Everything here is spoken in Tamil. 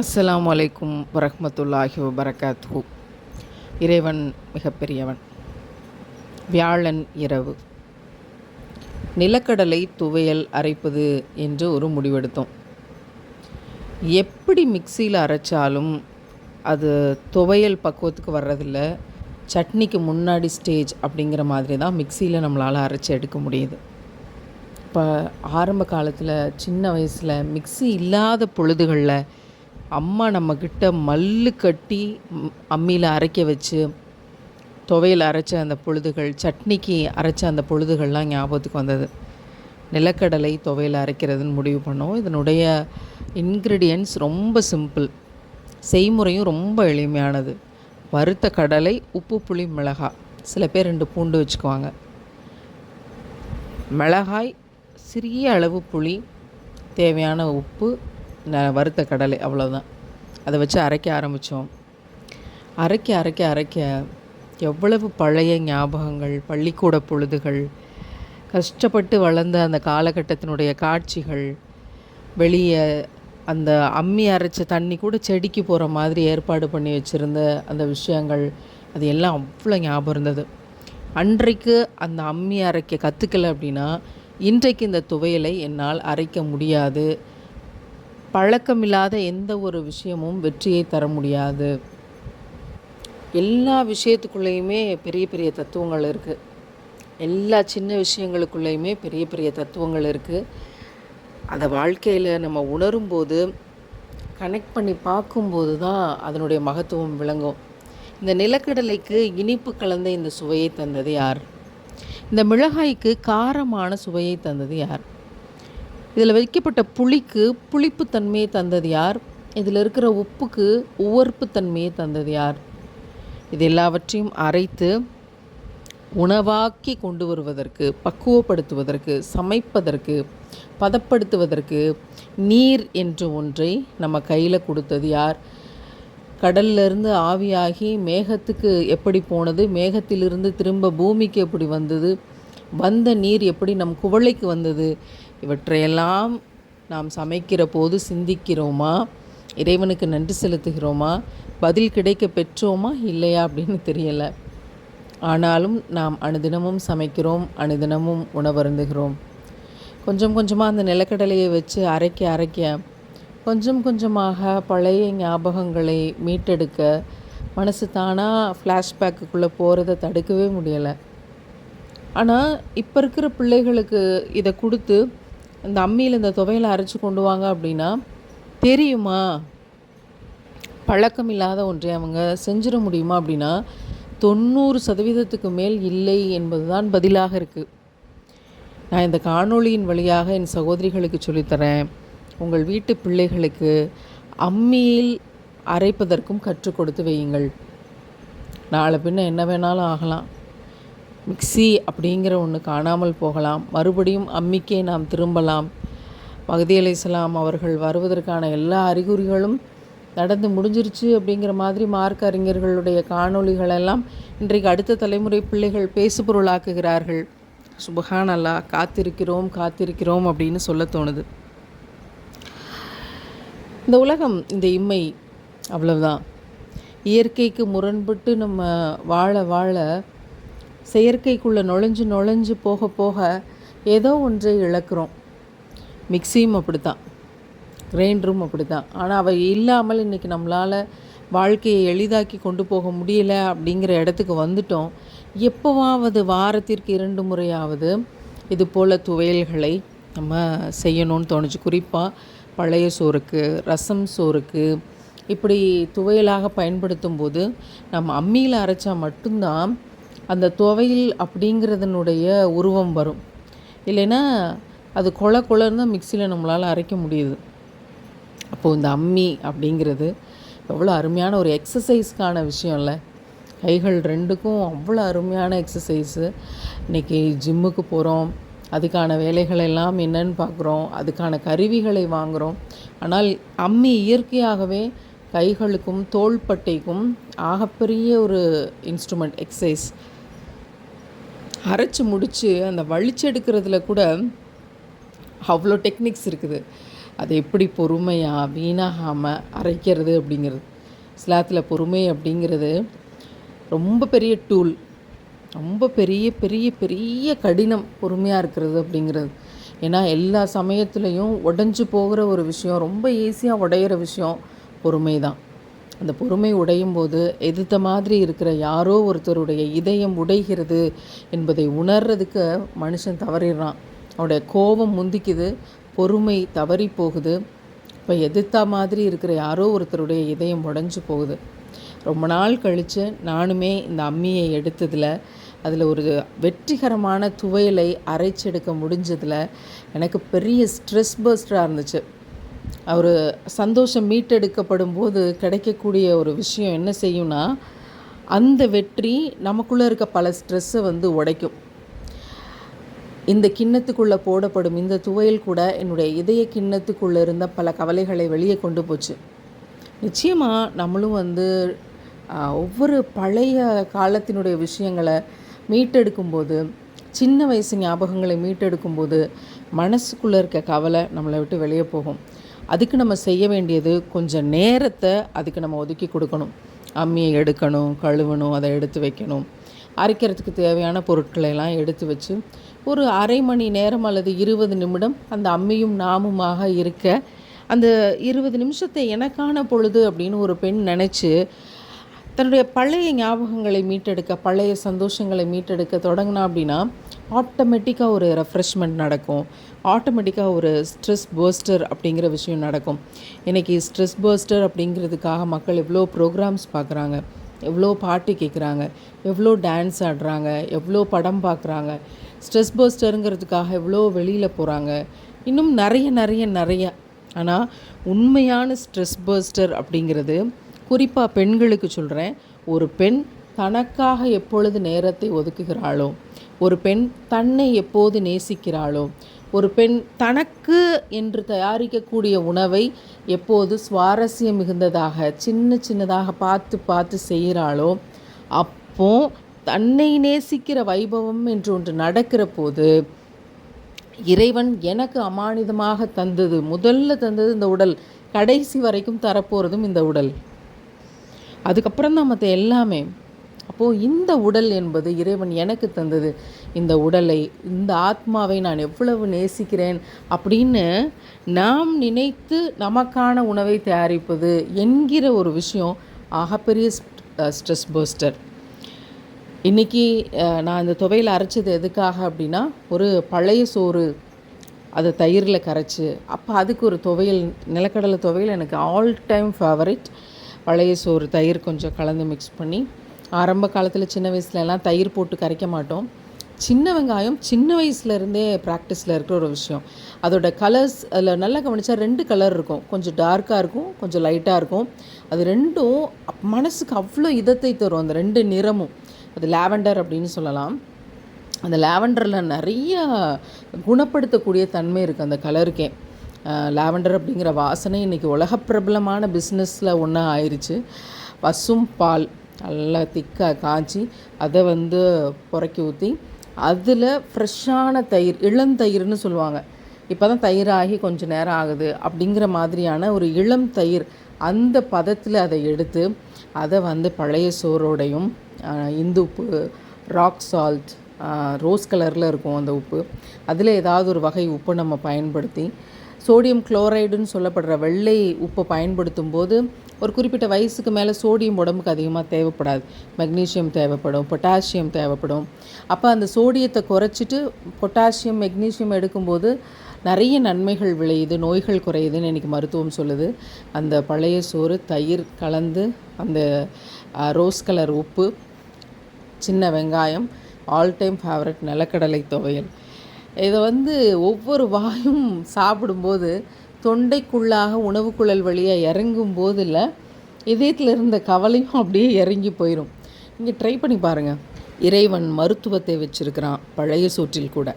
அஸ்ஸலாமு அலைக்கும் வரஹ்மத்துல்லாஹி வபரகாத்து இறைவன் மிகப்பெரியவன். வியாழன் இரவு. நிலக்கடலை துவையல் அரைப்பது என்று ஒரு முடிவெடுத்தோம். எப்படி மிக்சியில் அரைச்சாலும் அது துவையல் பக்குவத்துக்கு வர்றதில்ல. சட்னிக்கு முன்னாடி ஸ்டேஜ் அப்படிங்கிற மாதிரி தான் மிக்சியில் நம்மளால் அரைச்சி எடுக்க முடியுது. இப்போ ஆரம்ப காலத்தில் சின்ன வயசில் மிக்ஸி இல்லாத பொழுதுகளில் அம்மா நம்மக்கிட்ட மல்லு கட்டி அம்மியில் அரைக்க வச்சு துவையில் அரைச்ச அந்த பொழுதுகள் சட்னிக்கு அரைச்ச அந்த பொழுதுகள்லாம் ஞாபகத்துக்கு வந்தது. நிலக்கடலை துவையில் அரைக்கிறதுன்னு முடிவு பண்ணோம். இதனுடைய இன்க்ரீடியன்ஸ் ரொம்ப சிம்பிள் செய்முறையும் ரொம்ப எளிமையானது. வறுத்த கடலை உப்பு புளி மிளகாய். சில பேர் ரெண்டு பூண்டு வச்சுக்குவாங்க. மிளகாய் சிறிய அளவு புளி தேவையான உப்பு வறுத்த கடலை அவ்வளோதான் அதை வச்சு அரைக்க ஆரம்பித்தோம் அரைக்க அரைக்க அரைக்க எவ்வளவு பழைய ஞாபகங்கள் பள்ளிக்கூட பொழுதுகள் கஷ்டப்பட்டு வளர்ந்த அந்த காலகட்டத்தினுடைய காட்சிகள் வெளியே அந்த அம்மி அரைச்ச தண்ணி கூட செடிக்கு போகிற மாதிரி ஏற்பாடு பண்ணி வச்சுருந்த அந்த விஷயங்கள் அது எல்லாம் அவ்வளோ ஞாபகம் இருந்தது. அன்றைக்கு அந்த அம்மி அரைக்க கற்றுக்கல அப்படின்னா இன்றைக்கு இந்த துவையலை என்னால் அரைக்க முடியாது. பழக்கமில்லாத எந்த ஒரு விஷயமும் வெற்றியை தர முடியாது. எல்லா விஷயத்துக்குள்ளேயுமே பெரிய பெரிய தத்துவங்கள் இருக்குது எல்லா சின்ன விஷயங்களுக்குள்ளேயுமே பெரிய பெரிய தத்துவங்கள் இருக்குது அதை வாழ்க்கையில் நம்ம உணரும்போது கனெக்ட் பண்ணி பார்க்கும்போது தான் அதனுடைய மகத்துவம் விளங்கும். இந்த நிலக்கடலைக்கு இனிப்பு கலந்த இந்த சுவையை தந்தது யார்? இந்த மிளகாய்க்கு காரமான சுவையை தந்தது யார்? இதில் வைக்கப்பட்ட புளிக்கு புளிப்புத்தன்மையை தந்தது யார்? இதில் இருக்கிற உப்புக்கு உவர்ப்புத்தன்மையை தந்தது யார்? இது எல்லாவற்றையும் அரைத்து உணவாக்கி கொண்டு வருவதற்கு பக்குவப்படுத்துவதற்கு சமைப்பதற்கு பதப்படுத்துவதற்கு நீர் என்ற ஒன்றை நம்ம கையில் கொடுத்தது யார்? கடல்லிருந்து ஆவியாகி மேகத்துக்கு எப்படி போனது? மேகத்திலிருந்து திரும்ப பூமிக்கு எப்படி வந்தது? வந்த நீர் எப்படி நம் குவளைக்கு வந்தது? இவற்றையெல்லாம் நாம் சமைக்கிற போது சிந்திக்கிறோமா? இறைவனுக்கு நன்றி செலுத்துகிறோமா? பதில் கிடைக்க பெற்றோமா? இல்லையா? அப்படின்னு தெரியலை. ஆனாலும் நாம் அனுதினமும் சமைக்கிறோம் அனுதினமும் உணவருந்துகிறோம். கொஞ்சம் கொஞ்சமாக அந்த நிலக்கடலையை வச்சு அரைக்க அரைக்க கொஞ்சம் கொஞ்சமாக பழைய ஞாபகங்களை மீட்டெடுக்க மனசு தானாக ஃப்ளாஷ்பேக்குக்குள்ளே போகிறத தடுக்கவே முடியலை. ஆனால் இப்போ இருக்கிற பிள்ளைகளுக்கு இதை கொடுத்து இந்த அம்மியில் இந்த துவையலை அரைச்சி கொண்டு வாங்க அப்படின்னா தெரியுமா? பழக்கம் இல்லாத ஒன்றை அவங்க செஞ்சிட முடியுமா அப்படின்னா தொண்ணூறு சதவீதத்துக்கு மேல் இல்லை என்பதுதான் பதிலாக இருக்குது நான் இந்த காணொளியின் வழியாக என் சகோதரிகளுக்கு சொல்லித்தரேன் உங்கள் வீட்டு பிள்ளைகளுக்கு அம்மியில் அரைப்பதற்கும் கற்றுக் கொடுத்து வையுங்கள். நாளை பின்ன என்ன வேணாலும் ஆகலாம். மிக்ஸி அப்படிங்கிற ஒன்று காணாமல் போகலாம். மறுபடியும் அம்மிக்கே நாம் திரும்பலாம். மகதி இஸ்லாம் அவர்கள் வருவதற்கான எல்லா அறிகுறிகளும் நடந்து முடிஞ்சிருச்சு அப்படிங்கிற மாதிரி மார்க் அறிஞர்களுடைய காணொளிகள் எல்லாம் இன்றைக்கு அடுத்த தலைமுறை பிள்ளைகள் பேசுபொருளாக்குகிறார்கள். சுபஹான் அல்லா காத்திருக்கிறோம் காத்திருக்கிறோம் அப்படின்னு சொல்ல தோணுது. இந்த உலகம் இந்த இம்மை அவ்வளவுதான். இயற்கைக்கு முரண்பட்டு நம்ம வாழ வாழ செயற்கைக்குள்ளே நுழைஞ்சு நுழைஞ்சு போக போக ஏதோ ஒன்றை இழக்கிறோம். மிக்சியும் அப்படித்தான். கிரைண்டரும் அப்படித்தான். ஆனால் அவை இல்லாமல் இன்றைக்கி நம்மளால் வாழ்க்கையை எளிதாக்கி கொண்டு போக முடியல அப்படிங்கிற இடத்துக்கு வந்துட்டோம். எப்போவாவது வாரத்திற்கு இரண்டு முறையாவது இது போல் துவையல்களை நம்ம செய்யணும்னு தோணுச்சு. குறிப்பாக பழைய சோறுக்கு ரசம் சோறுக்கு இப்படி துவையலாக பயன்படுத்தும் போது நம்ம அம்மியில் அரைச்சா மட்டும்தான் அந்த துவையல் அப்படிங்கிறதுனுடைய உருவம் வரும். இல்லைன்னா அது கொல கொலன்னு மிக்சியில் நம்மளால் அரைக்க முடியுது. அப்போது இந்த அம்மி அப்படிங்கிறது எவ்வளோ அருமையான ஒரு எக்ஸசைஸ்க்கான விஷயம் இல்லை கைகள் ரெண்டுக்கும் அவ்வளோ அருமையான எக்ஸசைஸு இன்றைக்கி ஜிம்முக்கு போகிறோம் அதுக்கான வேலைகள் எல்லாம் என்னன்னு பார்க்குறோம் அதுக்கான கருவிகளை வாங்குகிறோம் ஆனால் அம்மி இயற்கையாகவே கைகளுக்கும் தோள்பட்டைக்கும் ஆகப்பெரிய ஒரு இன்ஸ்ட்ருமெண்ட் எக்ஸசைஸ் அரைச்சி முடித்து அந்த வலிச்செடுக்கிறதுல கூட அவ்வளோ டெக்னிக்ஸ் இருக்குது. அது எப்படி பொறுமையாக வீணாகாமல் அரைக்கிறது அப்படிங்கிறது. ஸ்லாத்தில் பொறுமை அப்படிங்கிறது ரொம்ப பெரிய டூல் ரொம்ப பெரிய பெரிய பெரிய கடினம் பொறுமையாக இருக்கிறது அப்படிங்கிறது. ஏன்னா எல்லா சமயத்துலேயும் உடஞ்சி போகிற ஒரு விஷயம் ரொம்ப ஈஸியாக உடையிற விஷயம் பொறுமை தான் அந்த பொறுமை உடையும் போது எதிர்த்த மாதிரி இருக்கிற யாரோ ஒருத்தருடைய இதயம் உடைகிறது என்பதை உணர்றதுக்கு மனுஷன் தவறிடுறான். அவனுடைய கோபம் முந்திக்குது பொறுமை தவறி போகுது. இப்போ எதிர்த்தா மாதிரி இருக்கிற யாரோ ஒருத்தருடைய இதயம் உடஞ்சி போகுது. ரொம்ப நாள் கழித்து நானுமே இந்த அம்மியை எடுத்ததில் அதில் ஒரு வெற்றிகரமான துவையலை அரைச்செடுக்க முடிஞ்சதில் எனக்கு பெரிய ஸ்ட்ரெஸ் பர்ஸ்டராக இருந்துச்சு. அவர் சந்தோஷம் மீட்டெடுக்கப்படும் போது கிடைக்கக்கூடிய ஒரு விஷயம் என்ன செய்யும்னா அந்த வெற்றி நமக்குள்ளே இருக்க பல ஸ்ட்ரெஸ்ஸை வந்து உடைக்கும். இந்த கிண்ணத்துக்குள்ளே போடப்படும் இந்த துவையல் கூட என்னுடைய இதய கிண்ணத்துக்குள்ளே இருந்த பல கவலைகளை வெளியே கொண்டு போச்சு. நிச்சயமாக நம்மளும் வந்து ஒவ்வொரு பழைய காலத்தினுடைய விஷயங்களை மீட்டெடுக்கும்போது சின்ன வயசு ஞாபகங்களை மீட்டெடுக்கும்போது மனசுக்குள்ளே இருக்க கவலை நம்மளை விட்டு வெளியே போகும். அதுக்கு நம்ம செய்ய வேண்டியது கொஞ்சம் நேரத்தை அதுக்கு நம்ம ஒதுக்கி கொடுக்கணும். அம்மியை எடுக்கணும் கழுவணும் அதை எடுத்து வைக்கணும். அரைக்கிறதுக்கு தேவையான பொருட்களை எல்லாம் எடுத்து வச்சு ஒரு அரை மணி நேரம் அல்லது இருபது நிமிடம் அந்த அம்மியும் நாமுமாக இருக்க அந்த இருபது நிமிஷத்தை எனக்கான பொழுது அப்படின்னு ஒரு பெண் நினச்சி தன்னுடைய பழைய ஞாபகங்களை மீட்டெடுக்க பழைய சந்தோஷங்களை மீட்டெடுக்க தொடங்கினா அப்படின்னா ஆட்டோமேட்டிக்காக ஒரு ரெஃப்ரெஷ்மெண்ட் நடக்கும். ஆட்டோமேட்டிக்காக ஒரு ஸ்ட்ரெஸ் பர்ஸ்டர் அப்படிங்கிற விஷயம் நடக்கும். இன்றைக்கி ஸ்ட்ரெஸ் பர்ஸ்டர் அப்படிங்கிறதுக்காக மக்கள் எவ்வளோ ப்ரோக்ராம்ஸ் பார்க்குறாங்க. எவ்வளோ பாட்டு கேட்குறாங்க. எவ்வளோ டான்ஸ் ஆடுறாங்க. எவ்வளோ படம் பார்க்குறாங்க. ஸ்ட்ரெஸ் பர்ஸ்டருங்கிறதுக்காக எவ்வளோ வெளியில் போகிறாங்க இன்னும் நிறைய நிறைய நிறைய. ஆனால் உண்மையான ஸ்ட்ரெஸ் பர்ஸ்டர் அப்படிங்கிறது குறிப்பாக பெண்களுக்கு சொல்கிறேன் ஒரு பெண் தனக்காக எப்பொழுது நேரத்தை ஒதுக்குகிறாளோ? ஒரு பெண் தன்னை எப்போது நேசிக்கிறாளோ? ஒரு பெண் தனக்கு என்று தயாரிக்கக்கூடிய உணவை எப்போது சுவாரஸ்யம் மிகுந்ததாக சின்ன சின்னதாக பார்த்து பார்த்து செய்கிறாளோ அப்போ தன்னை நேசிக்கிற வைபவம் என்று ஒன்று நடக்கிற போது இறைவன் எனக்கு அமானிதமாக தந்தது முதல்ல தந்தது இந்த உடல் கடைசி வரைக்கும் தரப்போகிறதும் இந்த உடல். அதுக்கப்புறம் தான் மற்ற எல்லாமே. அப்போது இந்த உடல் என்பது இறைவன் எனக்கு தந்தது. இந்த உடலை இந்த ஆத்மாவை நான் எவ்வளவு நேசிக்கிறேன் அப்படின்னு நாம் நினைத்து நமக்கான உணவை தயாரிப்பது என்கிற ஒரு விஷயம் ஆகப்பெரிய ஸ்ட்ரெஸ் பர்ஸ்டர் இன்றைக்கி நான் இந்த துவையில் அரைச்சது எதுக்காக அப்படின்னா ஒரு பழைய சோறு அதை தயிரில் கரைச்சி அப்போ அதுக்கு ஒரு துவையல் நிலக்கடலை துவையல் எனக்கு ஆல் டைம் ஃபேவரட் பழைய சோறு தயிர் கொஞ்சம் கலந்து மிக்ஸ் பண்ணி ஆரம்ப காலத்தில் சின்ன வயசுலலாம் தயிர் போட்டு கரைக்க மாட்டோம். சின்ன வெங்காயம் சின்ன வயசுலேருந்தே ப்ராக்டிஸில் இருக்கிற ஒரு விஷயம். அதோட கலர்ஸ் அதில் நல்லா கவனித்தா ரெண்டு கலர் இருக்கும். கொஞ்சம் டார்க்காக இருக்கும் கொஞ்சம் லைட்டாக இருக்கும். அது ரெண்டும் மனசுக்கு அவ்வளோ இதத்தை தரும். அந்த ரெண்டு நிறமும். அது லாவெண்டர் அப்படின்னு சொல்லலாம். அந்த லாவெண்டரில் நிறைய குணப்படுத்தக்கூடிய தன்மை இருக்குது அந்த கலருக்கே லாவெண்டர் அப்படிங்கிற வாசனை இன்றைக்கி உலக பிரபலமான பிஸ்னஸில் ஒன்றா ஆயிடுச்சு பசும் பால். நல்லா திக்காக காய்ச்சி அதை வந்து புறக்கி ஊற்றி அதில் ஃப்ரெஷ்ஷான தயிர் இளந்தயிர்னு சொல்லுவாங்க. இப்போ தான் தயிராகி கொஞ்சம் நேரம் ஆகுது அப்படிங்கிற மாதிரியான ஒரு இளம் தயிர் அந்த பதத்தில் அதை எடுத்து அதை வந்து பழைய சோறோடையும் இந்து உப்பு ராக் சால்ட் ரோஸ் கலரில் இருக்கும் அந்த உப்பு. அதில் ஏதாவது ஒரு வகை உப்பு நம்ம பயன்படுத்தி சோடியம் குளோரைடுன்னு சொல்லப்படுற வெள்ளை உப்பை பயன்படுத்தும் போது ஒரு குறிப்பிட்ட வயசுக்கு மேலே சோடியம் உடம்புக்கு அதிகமாக தேவைப்படாது. மெக்னீஷியம் தேவைப்படும் பொட்டாசியம் தேவைப்படும். அப்போ அந்த சோடியத்தை குறைச்சிட்டு பொட்டாசியம் மெக்னீஷியம் எடுக்கும்போது நிறைய நன்மைகள் விளையுது நோய்கள் குறையுதுன்னு இன்றைக்கி மருத்துவம் சொல்லுது. அந்த பழைய சோறு தயிர் கலந்து அந்த ரோஸ் கலர் உப்பு சின்ன வெங்காயம் ஆல் டைம் ஃபேவரட் நிலக்கடலை துவையல். இதை வந்து ஒவ்வொரு வாயும் சாப்பிடும்போது தொண்டைக்குள்ளாக உணவு குழல் வழியாக இறங்கும் போதில் இதயத்தில் இருந்த கவலையும் அப்படியே இறங்கி போயிடும் நீங்கள் ட்ரை பண்ணி பாருங்கள் இறைவன் மருத்துவத்தை வச்சுருக்கிறான். பழைய சோற்றில் கூட.